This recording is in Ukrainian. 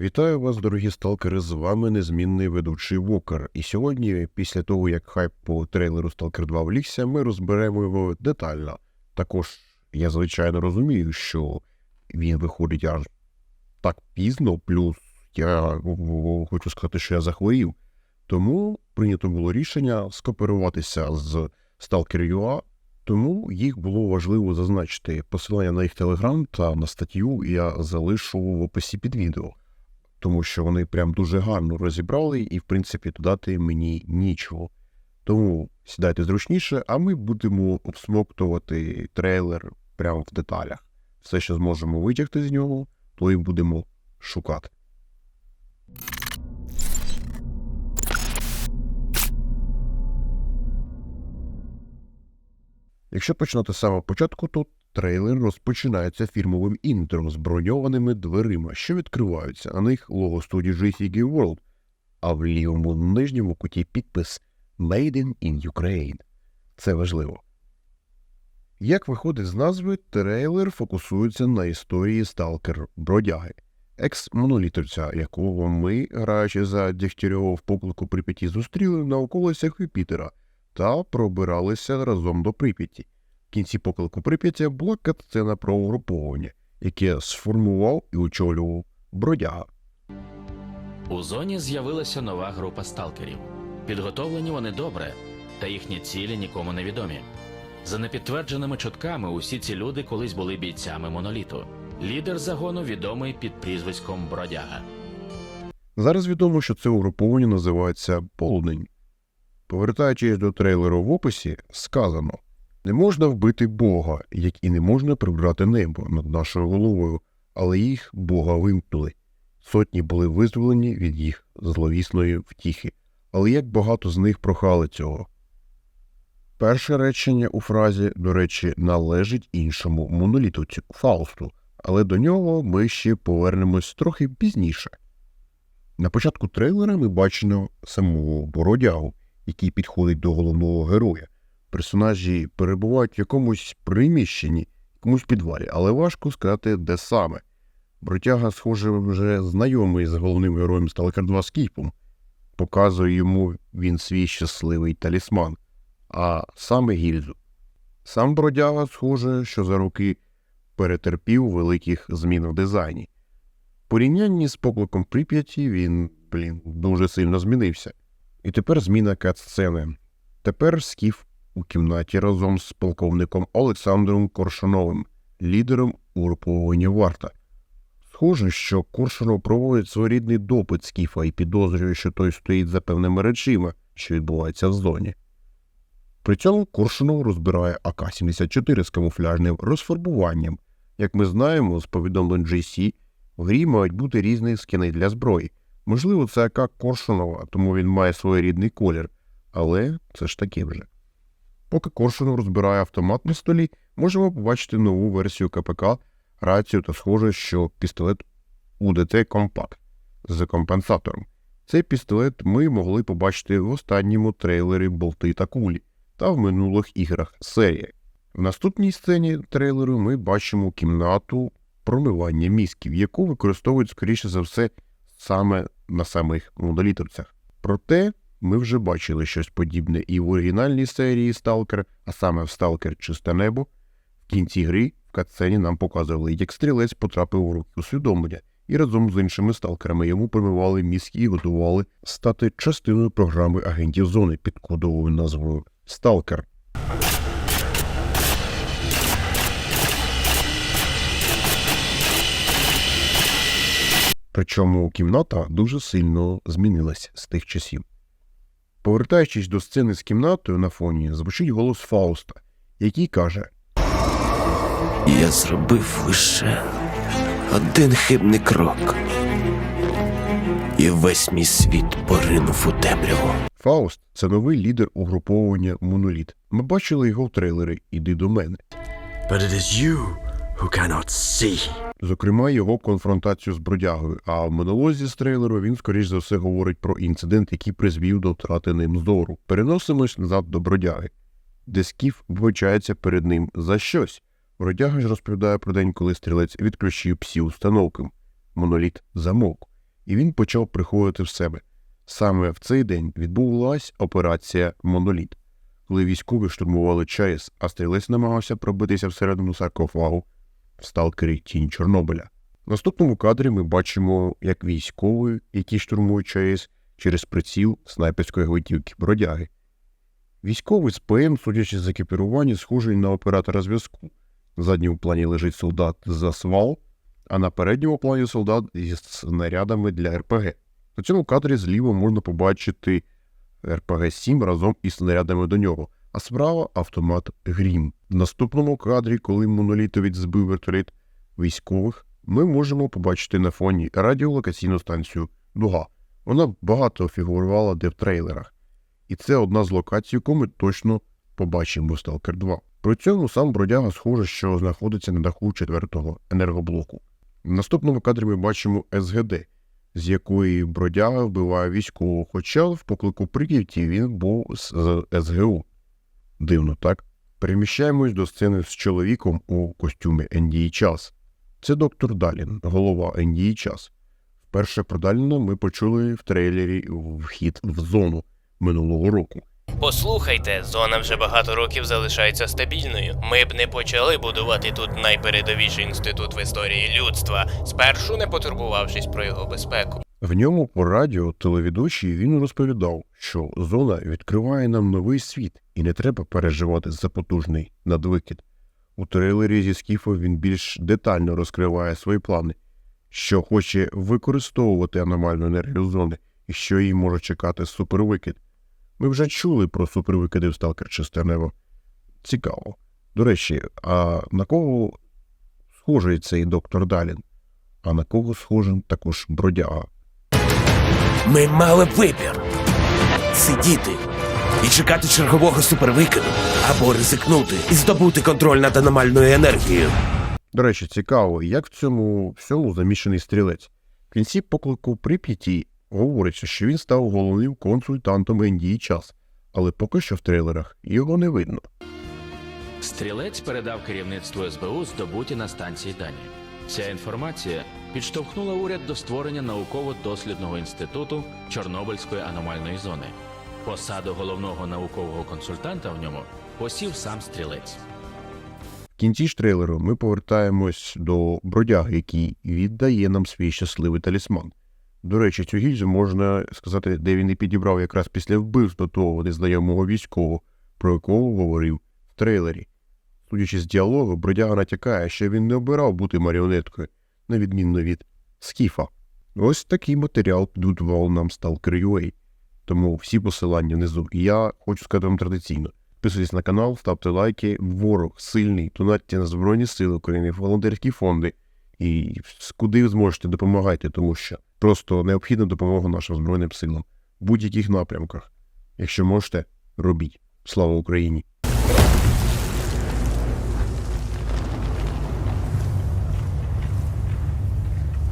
Вітаю вас, дорогі сталкери! З вами незмінний ведучий Вокер. І сьогодні, після того, як хайп по трейлеру Stalker 2 влігся, ми розберемо його детально. Також я звичайно розумію, що він виходить аж так пізно, плюс я хочу сказати, що я захворів. Тому прийнято було рішення скооперуватися з Stalker.ua, тому їх було важливо зазначити. Посилання на їх телеграм та на статтю я залишу в описі під відео тому що вони прям дуже гарно розібрали, і, в принципі, додати мені нічого. Тому сідайте зручніше, а ми будемо обсмоктувати трейлер прямо в деталях. Все, що зможемо витягти з нього, то і будемо шукати. Якщо починати з самого початку, то трейлер розпочинається фірмовим інтро з броньованими дверима, що відкриваються. На них лого студії GCG World, а в лівому нижньому куті підпис Made in, in Ukraine. Це важливо. Як виходить з назви, трейлер фокусується на історії сталкер Бродяги, екс-монолітовця, якого ми, граючи за Дегтярьова в поклику Прип'яті, зустріли на околицях Юпітера та пробиралися разом до Прип'яті. В кінці поклику Прип'яття була катсцена про угруповання, яке сформував і очолював бродяга. У зоні з'явилася нова група сталкерів. Підготовлені вони добре, та їхні цілі нікому не відомі. За непідтвердженими чутками, усі ці люди колись були бійцями моноліту. Лідер загону відомий під прізвиськом Бродяга. Зараз відомо, що це угруповання називається Полудень. Повертаючись до трейлеру в описі, сказано: не можна вбити Бога, як і не можна прибрати небо над нашою головою, але їх Бога вимкнули. Сотні були визволені від їх зловісної втіхи, але як багато з них прохали цього. Перше речення у фразі, до речі, належить іншому монолітовцю Фаусту, але до нього ми ще повернемось трохи пізніше. На початку трейлера ми бачимо самого бородягу, який підходить до головного героя. Персонажі перебувають в якомусь приміщенні, якомусь підвалі, але важко сказати, де саме. Бродяга, схоже, вже знайомий з головним героєм Stalker 2 Скіпом. Показує йому він свій щасливий талісман, а саме гільзу. Сам бродяга, схоже, що за роки перетерпів великих змін в дизайні. В порівнянні з покликом Прип'яті він, блін, дуже сильно змінився. І тепер зміна кат-сцени. Тепер Скіф у кімнаті разом з полковником Олександром Коршуновим, лідером угруповання Варта. Схоже, що Коршунов проводить своєрідний допит Скіфа і підозрює, що той стоїть за певними речима, що відбуваються в зоні. При цьому Коршунов розбирає АК-74 з камуфляжним розфарбуванням. Як ми знаємо, з повідомлень GC, в грі мають бути різні скини для зброї. Можливо, це АК Коршунова, тому він має своєрідний колір, але це ж таке вже. Поки Коршунов розбирає автомат на столі, можемо побачити нову версію КПК, рацію та схоже, що пістолет УДТ Компакт з компенсатором. Цей пістолет ми могли побачити в останньому трейлері Болти та кулі та в минулих іграх серії. В наступній сцені трейлеру ми бачимо кімнату промивання мізків, яку використовують, скоріше за все, саме на самих монолітовцях. Проте ми вже бачили щось подібне і в оригінальній серії Stalker, а саме в Stalker Чисте Небо. В кінці гри в катсцені нам показували, як стрілець потрапив у руки усвідомлення, і разом з іншими сталкерами йому промивали мізки і готували стати частиною програми агентів зони під кодовою назвою Сталкер. Причому кімната дуже сильно змінилась з тих часів. Повертаючись до сцени з кімнатою на фоні, звучить голос Фауста, який каже: Я зробив лише один хибний крок. І весь мій світ поринув у темряву. Фауст це новий лідер угруповування Моноліт. Ми бачили його в трейлері Іди до мене. But it is you who cannot see. Зокрема, його конфронтацію з бродягою. А в монолозі з трейлеру він, скоріш за все, говорить про інцидент, який призвів до втрати ним зору. Переносимось назад до бродяги, де скіф вибачається перед ним за щось. Бродяга ж розповідає про день, коли стрілець відключив псі установки. Моноліт замовк. і він почав приходити в себе. Саме в цей день відбулася операція Моноліт, коли військові штурмували ЧАЕС, а стрілець намагався пробитися всередину саркофагу сталкері Тінь Чорнобиля. В наступному кадрі ми бачимо, як військові, які штурмують ЧАЕС, через приціл снайперської гвинтівки бродяги. Військовий з ПМ, судячи з екіпірування, схожий на оператора зв'язку. В задньому плані лежить солдат за свал, а на передньому плані солдат із снарядами для РПГ. На цьому кадрі зліва можна побачити РПГ-7 разом із снарядами до нього, а справа автомат Грім. В наступному кадрі, коли монолітовець збив вертоліт військових, ми можемо побачити на фоні радіолокаційну станцію Дуга. Вона багато фігурувала де в трейлерах. І це одна з локацій, яку ми точно побачимо в Stalker 2. При цьому сам бродяга схоже, що знаходиться на даху четвертого енергоблоку. В наступному кадрі ми бачимо СГД, з якої бродяга вбиває військового, хоча в поклику приківті він був з СГУ. Дивно, так? Переміщаємось до сцени з чоловіком у костюмі NDI Час. Це доктор Далін, голова NDI Час. Вперше про Даліна ми почули в трейлері вхід в зону минулого року. Послухайте, зона вже багато років залишається стабільною. Ми б не почали будувати тут найпередовіший інститут в історії людства, спершу не потурбувавшись про його безпеку. В ньому по радіо телеведучий він розповідав, що зона відкриває нам новий світ і не треба переживати за потужний надвикид. У трейлері зі Скіфо він більш детально розкриває свої плани, що хоче використовувати аномальну енергію зони і що її може чекати супервикид. Ми вже чули про супервикиди в Сталкер Честернево. Цікаво. До речі, а на кого схожий цей доктор Далін? А на кого схожий також бродяга? Ми мали вибір сидіти і чекати чергового супервикиду, або ризикнути і здобути контроль над аномальною енергією. До речі, цікаво, як в цьому всьому замішаний стрілець. В кінці поклику Прип'яті говориться, що він став головним консультантом Індії час, але поки що в трейлерах його не видно. Стрілець передав керівництву СБУ здобуті на станції дані. Ця інформація підштовхнула уряд до створення науково-дослідного інституту Чорнобильської аномальної зони. Посаду головного наукового консультанта в ньому посів сам стрілець. В кінці ж трейлеру ми повертаємось до бродяги, який віддає нам свій щасливий талісман. До речі, цю гільзу можна сказати, де він і підібрав якраз після вбивства того незнайомого військового, про якого говорив в трейлері. Судячи з діалогу, бродяга натякає, що він не обирав бути маріонеткою, на відмінно від Скіфа. Ось такий матеріал підготував нам Stalker UA. Тому всі посилання внизу. І я хочу сказати вам традиційно. Підписуйтесь на канал, ставте лайки. Ворог сильний, донатьте на Збройні Сили України, волонтерські фонди. І куди ви зможете, допомагайте, тому що просто необхідна допомога нашим Збройним силам в будь-яких напрямках. Якщо можете, робіть. Слава Україні!